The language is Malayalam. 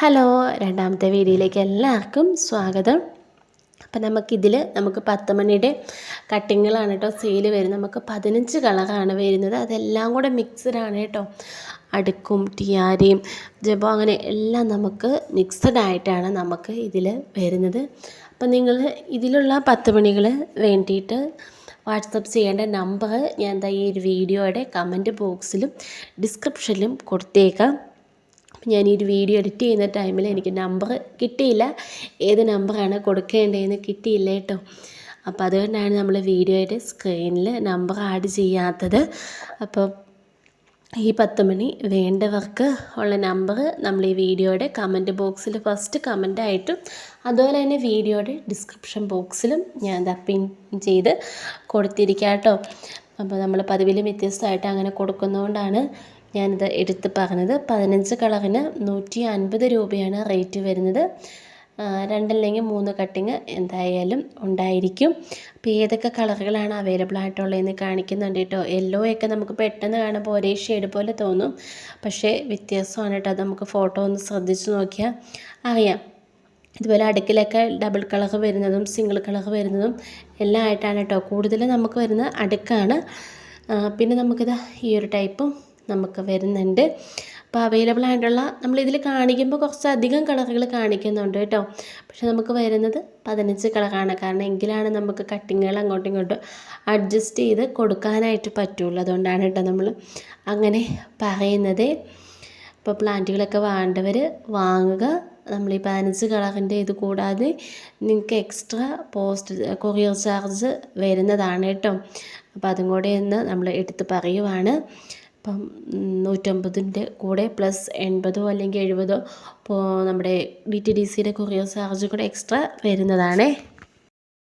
ഹലോ രണ്ടാമത്തെ വീഡിയോയിലേക്ക് എല്ലാവർക്കും സ്വാഗതം. അപ്പം നമുക്കിതിൽ നമുക്ക് പത്ത് മണിയുടെ കട്ടിങ്ങുകളാണ് കേട്ടോ. സെയിൽ വരുന്നത്. നമുക്ക് പതിനഞ്ച് കളറാണ് വരുന്നത്. അതെല്ലാം കൂടെ മിക്സഡ് ആണ് കേട്ടോ. അടുക്കും ടിയാരിയും ജബോ അങ്ങനെ എല്ലാം നമുക്ക് മിക്സഡ് ആയിട്ടാണ് നമുക്ക് ഇതിൽ വരുന്നത്. അപ്പം നിങ്ങൾ ഇതിലുള്ള പത്ത് മണികൾ വേണ്ടിയിട്ട് വാട്സപ്പ് ചെയ്യേണ്ട നമ്പർ ഞാൻ ഈ ഒരു വീഡിയോയുടെ കമന്റ് ബോക്സിലും ഡിസ്ക്രിപ്ഷനിലും കൊടുത്തേക്കാം. ഞാൻ ഈ ഒരു വീഡിയോ എഡിറ്റ് ചെയ്യുന്ന ടൈമിൽ എനിക്ക് നമ്പർ കിട്ടിയില്ല. ഏത് നമ്പറാണ് കൊടുക്കേണ്ടതെന്ന് കിട്ടിയില്ല കേട്ടോ. അപ്പോൾ അതുകൊണ്ടാണ് നമ്മൾ വീഡിയോയുടെ സ്ക്രീനിൽ നമ്പർ ആഡ് ചെയ്യാത്തത്. അപ്പോൾ ഈ പത്ത് മണി വേണ്ടവർക്ക് ഉള്ള നമ്പർ നമ്മൾ ഈ വീഡിയോയുടെ കമന്റ് ബോക്സിൽ ഫസ്റ്റ് കമന്റായിട്ടും അതുപോലെ തന്നെ വീഡിയോയുടെ ഡിസ്ക്രിപ്ഷൻ ബോക്സിലും ഞാൻ പിൻ ചെയ്ത് കൊടുത്തിരിക്കാം കേട്ടോ. അപ്പോൾ നമ്മൾ പതിവിലും വ്യത്യസ്തമായിട്ട് അങ്ങനെ കൊടുക്കുന്നതുകൊണ്ടാണ് ഞാനിത് എടുത്ത് പറഞ്ഞത് പതിനഞ്ച് കളറിന് നൂറ്റി അൻപത് രൂപയാണ് റേറ്റ് വരുന്നത്. രണ്ടല്ലെങ്കിൽ മൂന്ന് കട്ടിങ് എന്തായാലും ഉണ്ടായിരിക്കും. അപ്പോൾ ഏതൊക്കെ കളറുകളാണ് അവൈലബിൾ ആയിട്ടുള്ളതെന്ന് കാണിക്കുന്നുണ്ട് കേട്ടോ. യെല്ലോ ഒക്കെ നമുക്ക് പെട്ടെന്ന് കാണുമ്പോൾ ഒരേ ഷെയ്ഡ് പോലെ തോന്നും. പക്ഷേ വ്യത്യാസമാണ് കേട്ടോ. അത് നമുക്ക് ഫോട്ടോ ഒന്ന് ശ്രദ്ധിച്ച് നോക്കിയാൽ അറിയാം. ഇതുപോലെ അടുക്കിലൊക്കെ ഡബിൾ കളർ വരുന്നതും സിംഗിൾ കളർ വരുന്നതും എല്ലാം ആയിട്ടാണ് കേട്ടോ. കൂടുതലും നമുക്ക് വരുന്നത് അടുക്കാണ്. പിന്നെ നമുക്കിത് ഈ ഒരു ടൈപ്പും നമുക്ക് വരുന്നുണ്ട്. അപ്പോൾ അവൈലബിൾ ആയിട്ടുള്ള നമ്മളിതിൽ കാണിക്കുമ്പോൾ കുറച്ചധികം കളറുകൾ കാണിക്കുന്നുണ്ട് കേട്ടോ. പക്ഷെ നമുക്ക് വരുന്നത് പതിനഞ്ച് കളറാണ്. കാരണം എങ്കിലാണ് നമുക്ക് കട്ടിങ്ങുകൾ അങ്ങോട്ടും ഇങ്ങോട്ടും അഡ്ജസ്റ്റ് ചെയ്ത് കൊടുക്കാനായിട്ട് പറ്റുള്ളൂ. അതുകൊണ്ടാണ് കേട്ടോ നമ്മൾ അങ്ങനെ പറയുന്നത്. ഇപ്പോൾ പ്ലാന്റുകളൊക്കെ വേണ്ടവർ വാങ്ങുക. നമ്മൾ ഈ പതിനഞ്ച് കളറിന്റെ ഇത് കൂടാതെ നിങ്ങൾക്ക് എക്സ്ട്രാ പോസ്റ്റ് കൊറിയർ ചാർജ് വരുന്നതാണ് കേട്ടോ. അപ്പോൾ അതും കൂടെ ഒന്ന് നമ്മൾ എടുത്ത് പറയുവാണ്. ഇപ്പം നൂറ്റമ്പതിന്റെ കൂടെ പ്ലസ് എൺപതോ അല്ലെങ്കിൽ എഴുപതോ നമ്മുടെ ഡി ടി ഡി സിയുടെ കൊറിയർ ചാർജ് കൂടെ എക്സ്ട്രാ വരുന്നതാണേ.